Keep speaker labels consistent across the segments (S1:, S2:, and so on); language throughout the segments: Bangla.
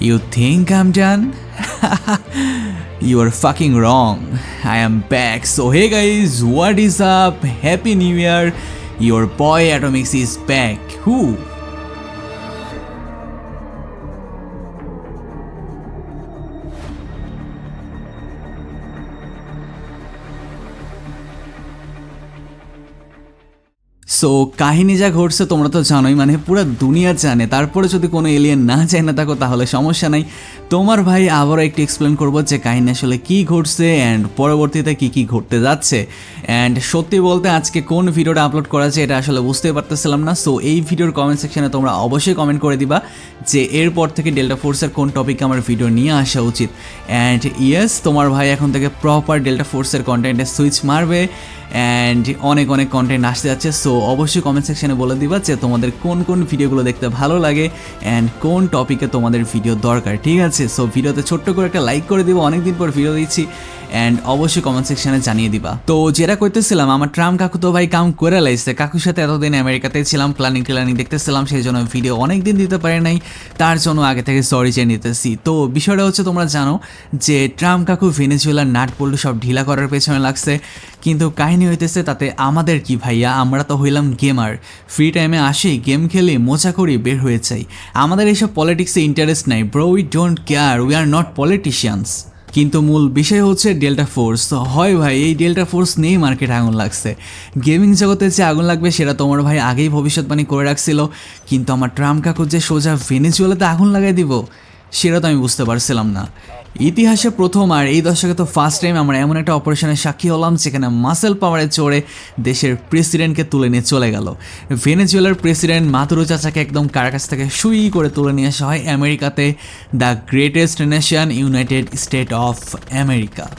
S1: You think I'm done? you are fucking wrong. I am back. So, hey guys, what is up? Happy New Year. Your boy Atomics is back. Who? So কাহিনী যা ঘটছে তোমরা তো জানোই মানে পুরো দুনিয়া জানে। তারপরে যদি কোনো এলিয়েন না চায় না থাকো, তাহলে সমস্যা নাই। তোমার ভাই আবারও একটু এক্সপ্লেন করব যে কাহিনী আসলে কি ঘটছে অ্যান্ড পরবর্তীতে কি কি ঘটতে যাচ্ছে। অ্যান্ড সত্যি বলতে আজকে কোন ভিডিওটা আপলোড করা আছে এটা আসলে বুঝতে পারতেছিলাম না। সো এই ভিডিওর কমেন্ট সেকশানে তোমরা অবশ্যই কমেন্ট করে দিবা যে এরপর থেকে ডেল্টা ফোর্সের কোন টপিকে আমার ভিডিও নিয়ে আসা উচিত। অ্যান্ড ইয়েস তোমার ভাই এখন থেকে প্রপার ডেল্টা ফোর্সের কন্টেন্টে সুইচ মারবে। অ্যান্ড অনেক অনেক কন্টেন্ট আসতে যাচ্ছে। সো অবশ্যই কমেন্ট সেকশানে বলে দিবা যে তোমাদের কোন কোন ভিডিওগুলো দেখতে ভালো লাগে অ্যান্ড কোন টপিকে তোমাদের ভিডিও দরকার, ঠিক আছে? সো ভিডিওতে ছোট্ট করে একটা লাইক করে দিবো, অনেকদিন পর ভিডিও দিচ্ছি অ্যান্ড অবশ্যই কমেন্ট সেকশানে জানিয়ে দিবা। তো, যেটা করতেছিলাম, আমার ট্রাম কাকু তো ভাই কাম করে লাইছে, কাকুর সাথে এতদিন আমেরিকাতে ছিলাম প্ল্যানিং প্ল্যানিং দেখতেছিলাম, সেই জন্য ভিডিও অনেক দিন দিতে পারে নাই, তার জন্য আগে থেকে সরি চেয়ে নিতেছি। তো, বিষয়টা হচ্ছে তোমরা জানো যে ট্রাম কাকু ভেনেজুয়েলার নাট বল্টু সব ঢিলা করার পেছনে লাগছে, কিন্তু কাহিনী হইতেছে তাতে আমাদের কি ভাইয়া? আমরা তো হইলাম গেমার। ফ্রি টাইমে আসি গেম খেলে, মজা করি, বের হয়ে যাই। আমাদের এইসব পলিটিক্সে ইন্টারেস্ট নাই bro we don't care we are not politicians কিন্তু মূল বিষয় হচ্ছে ডেল্টা ফোর্স তো হয় ভাই, এই ডেল্টা ফোর্স নিয়েই মার্কেটে আগুন লাগছে। গেমিং জগতে যে আগুন লাগবে, সেটা তোমার ভাই আগেই ভবিষ্যৎবাণী করে রাখছিল। কিন্তু আমার ট্রাম কাকুর যে সোজা ভেনেজুয়েলাতে আগুন লাগাই দিব, সেটা তো আমি বুঝতে পারছিলাম না। ইতিহাসে প্রথম আর এই দশকে তো ফার্স্ট টাইম আমরা এমন একটা অপারেশনের সাক্ষী হলাম, যেখানে মাসেল পাওয়ারে চড়ে দেশের প্রেসিডেন্টকে তুলে নিয়ে চলে গেল। ভেনেজুয়েলার প্রেসিডেন্ট মাতুরো চাচাকে একদম কার কাছ থেকে সুই করে তুলে নিয়ে আসা হয়? আমেরিকাতে the greatest nation United State of America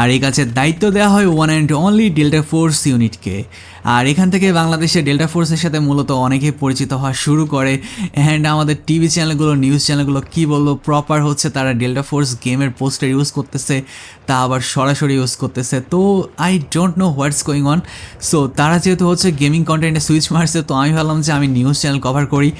S1: আর এই কাছে দায়িত্ব দেওয়া হয় one and only Delta Force ইউনিটকে আর এখান থেকে বাংলাদেশে ডেল্টা ফোর্সের সাথে মূলত অনেকেই পরিচিত হওয়া শুরু করে। অ্যান্ড আমাদের টিভি চ্যানেলগুলো নিউজ চ্যানেলগুলো কী বলব প্রপার হচ্ছে তারা ডেল্টা ফোর্স গেমের পোস্টার ইউজ করতেছে, তা আবার সরাসরি ইউজ করতেছে। তো I don't know what's going on so তারা যেহেতু হচ্ছে গেমিং কন্টেন্টে সুইচ মারছে, তো আমি ভাবলাম যে আমি নিউজ চ্যানেল কভার করি।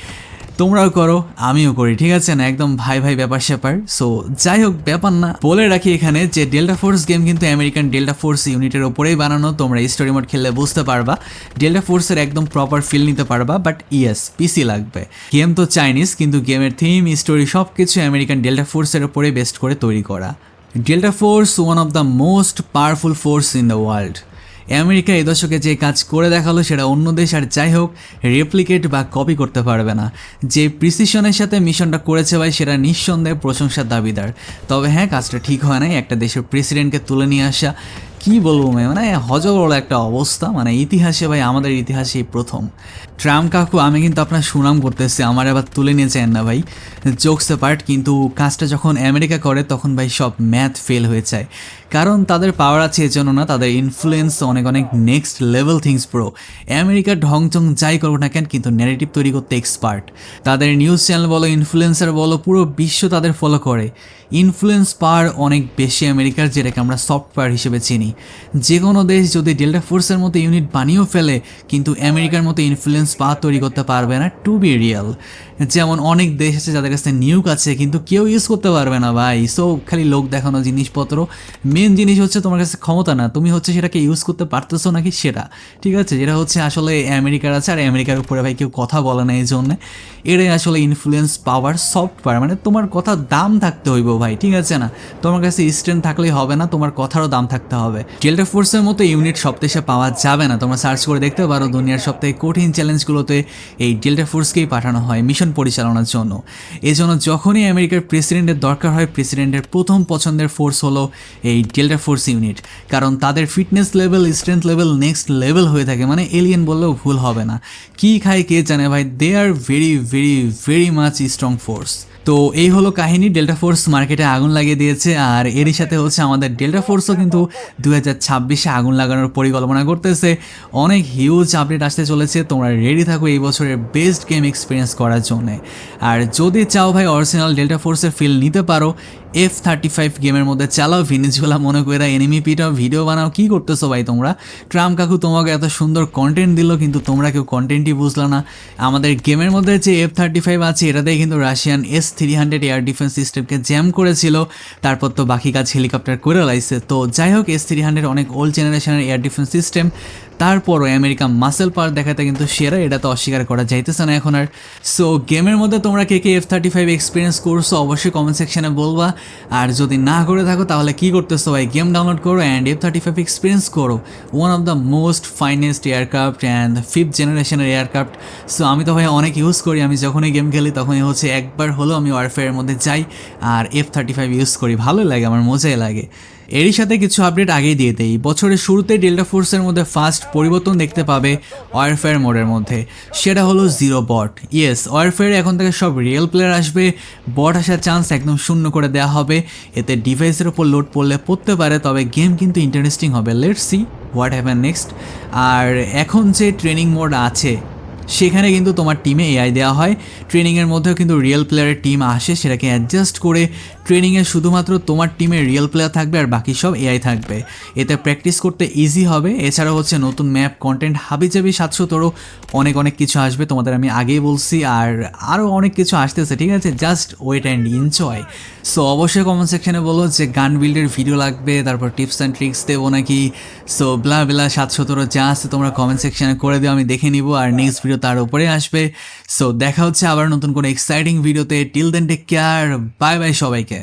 S1: তোমরাও করো, আমিও করি, ঠিক আছে না? একদম ভাই ভাই ব্যাপার স্যাপার। সো যাই হোক, ব্যাপার না। বলে রাখি এখানে যে ডেল্টা ফোর্স গেম কিন্তু আমেরিকান ডেল্টা ফোর্স ইউনিটের ওপরেই বানানো, তোমরা স্টোরি মোড খেললে বুঝতে পারবা। ডেল্টা ফোর্সের একদম প্রপার ফিল নিতে পারবা বাট ইয়েস পিসি লাগবে। গেম তো চাইনিজ কিন্তু গেমের থিম স্টোরি সব কিছু আমেরিকান ডেল্টা ফোর্সের ওপরে বেস্ট করে তৈরি করা। Delta Force one of the most powerful force in the world America এ দশকে যে কাজ করে দেখাল সেটা অন্য দেশ আর যাই হোক রেপ্লিকেট বা কপি করতে পারবে না। যে প্রিসিশনের সাথে মিশনটা করেছে ভাই, সেটা নিঃসন্দেহে প্রশংসার দাবিদার। তবে হ্যাঁ কাজটা ঠিক হয় নাই। একটা দেশের প্রেসিডেন্টকে তুলে নিয়ে আসা কি বলব ভাই? মানে হজবড় একটা অবস্থা। মানে ইতিহাসে ভাই আমাদের ইতিহাসে প্রথম। ট্রাম কাকু, আমি কিন্তু আপনার সুনাম করতেছি, আমার আবার তুলে নিয়ে না ভাই। জোকস পার্ট কিন্তু কাজটা যখন আমেরিকা করে, তখন ভাই সব ম্যাথ ফেল হয়ে যায়। কারণ তাদের পাওয়ার আছে এজন্য না, তাদের ইনফ্লুয়েন্স অনেক অনেক নেক্সট লেভেল থিংস প্রো আমেরিকার ঢংচং যাই করব না কেন, কিন্তু ন্যারেটিভ তৈরি করতে এক্সপার্ট তাদের নিউজ চ্যানেল বলো ইনফ্লুয়েন্সার বলো, পুরো বিশ্ব তাদের ফলো করে। ইনফ্লুয়েন্স পাওয়ার অনেক বেশি আমেরিকার, যেটাকে আমরা সফটওয়্যার হিসেবে চিনি। যে কোনো দেশ যদি ডেল্টা ফোর্সের মতো ইউনিট বানিয়েও ফেলে, কিন্তু আমেরিকার মতো ইনফ্লুয়েন্স পা তৈরি করতে পারবে না টু বি রিয়েল যেমন অনেক দেশ আছে যাদের কাছে নিউক আছে, কিন্তু কেউ ইউজ করতে পারবে না ভাই। সো খালি লোক দেখানো জিনিসপত্র। মেন জিনিস হচ্ছে তোমার কাছে ক্ষমতা না। তুমি হচ্ছে সেটাকে ইউজ করতে পারতেছো নাকি সেটা। ঠিক আছে? যেটা হচ্ছে আসলে আমেরিকার আছে, আর আমেরিকার উপরে ভাই কেউ কথা বলে না এই জন্যে এটাই আসলে ইনফ্লুয়েন্স পাওয়ার সফটওয়্যার মানে তোমার কথা দাম থাকতে হইব ভাই, ঠিক আছে না? তোমার কাছে স্ট্রেন্থ থাকলেই হবে না, তোমার কথারও দাম থাকতে হবে। ডেল্টা ফোর্সের মতো ইউনিট সব দেশে পাওয়া যাবে না। তোমরা সার্চ করে দেখতে পারো দুনিয়ার সবথেকে কঠিন চ্যালেঞ্জগুলোতে এই ডেল্টা ফোর্সকেই পাঠানো হয় মিশন পরিচালনার জন্য। এজন্য যখনই আমেরিকার প্রেসিডেন্টের দরকার হয় প্রেসিডেন্টের প্রথম পছন্দের ফোর্স হলো এই ডেল্টা ফোর্স ইউনিট কারণ তাদের fitness level strength level next level হয়ে থাকে। মানে এলিয়েন বললেও ভুল হবে না। কী খায় কে জানে ভাই? They are very very very much strong force তো এই হলো কাহিনী ডেল্টা ফোর্স মার্কেটে আগুন লাগিয়ে দিয়েছে, আর এরই সাথে হচ্ছে আমাদের ডেল্টা ফোর্সও কিন্তু দু হাজার ছাব্বিশে আগুন লাগানোর পরিকল্পনা করতেছে। অনেক হিউজ আপডেট আসতে চলেছে, তোমরা রেডি থাকো এই বছরের বেস্ট গেম এক্সপিরিয়েন্স করার জন্যে। আর যদি চাও ভাই অরিজিনাল ডেল্টা ফোর্সের ফিল নিতে পারো এফ থার্টি ফাইভ গেমের মধ্যে চালাও ভিনিজুয়ালা মনে করে এনিমি পিটাও ভিডিও বানাও, কি করতেছো ভাই তোমরা? ট্রাম্প কাকু তোমাকে এত সুন্দর কন্টেন্ট দিল, কিন্তু তোমরা কেউ কন্টেন্টই বুঝলো না। আমাদের গেমের মধ্যে যে এফ থার্টি ফাইভ আছে এটাতেই কিন্তু Russian S three hundred air defence সিস্টেমকে জ্যাম করেছিল। তারপর তো বাকি কাজ হেলিকপ্টার করে লাইছে। তো যাই হোক এস থ্রি হান্ড্রেড অনেক ওল্ড জেনারেশনের এয়ার ডিফেন্স সিস্টেম তারপরও আমেরিকা মাসেল পাওয়ার দেখাতে কিন্তু সেরা, এটা তো অস্বীকার করা যাইতেছে না এখন আর। সো গেমের মধ্যে তোমরা কে কে এফ থার্টি ফাইভ এক্সপিরিয়েন্স করছ অবশ্যই কমেন্ট সেকশনে বলবা। আর যদি না করে থাকো, তাহলে কি করতেছো ভাই? গেম ডাউনলোড করো and F thirty five experience করো one of the most finest aircraft and fifth জেনারেশনের এয়ারক্রাফট সো আমি তো ভাই অনেক ইউজ করি। আমি যখনই গেম খেলি, তখনই হচ্ছে একবার হলেও আমি ওয়ারফেয়ারের মধ্যে যাই। আর এফ থার্টি ফাইভ ইউজ করি। ভালোই লাগে, আমার মজাই লাগে। এরই সাথে কিছু আপডেট আগেই দিয়ে দেই। বছরের শুরুতে ডেল্টা ফোর্সের মধ্যে ফার্স্ট পরিবর্তন দেখতে পাবে ওয়ারফেয়ার মোডের মধ্যে। সেটা হলো জিরো বট ইয়েস ওয়ারফেয়ারে এখন থেকে সব রিয়েল প্লেয়ার আসবে। বট আসার চান্স একদম শূন্য করে দেওয়া হবে। এতে ডিভাইসের ওপর লোড পড়লে পড়তে পারে, তবে গেম কিন্তু ইন্টারেস্টিং হবে। Let see what happen next আর এখন যে ট্রেনিং মোড আছে, সেখানে কিন্তু তোমার টিমে এআই দেওয়া হয়। ট্রেনিংয়ের মধ্যেও কিন্তু রিয়েল প্লেয়ারের টিম আসে, সেটাকে অ্যাডজাস্ট করে ট্রেনিংয়ে শুধুমাত্র তোমার টিমে রিয়েল প্লেয়ার থাকবে আর বাকি সব এআই থাকবে। এতে প্র্যাকটিস করতে ইজি হবে। এছাড়া হচ্ছে নতুন ম্যাপ কন্টেন্ট হাবিজাবি সাতশো তোরও অনেক অনেক কিছু আসবে। তোমাদের আমি আগেই বলছি আর আরও অনেক কিছু আসতেছে, ঠিক আছে? Just wait and enjoy so অবশ্যই কমেন্ট সেকশনে বলো যে গান বিল্ডের ভিডিও লাগবে, তারপর টিপস অ্যান্ড ট্রিক্স দেবো নাকি। সো ব্লা বেলা সাতশো তোরও যা আছে তোমরা কমেন্ট সেকশনে করে দিও, আমি দেখে নিব আর নেক্সট ভিডিও তার উপরে আসবে। সো দেখা হচ্ছে আবার নতুন কোনো এক্সাইটিং ভিডিওতে till then take care bye bye সবাইকে।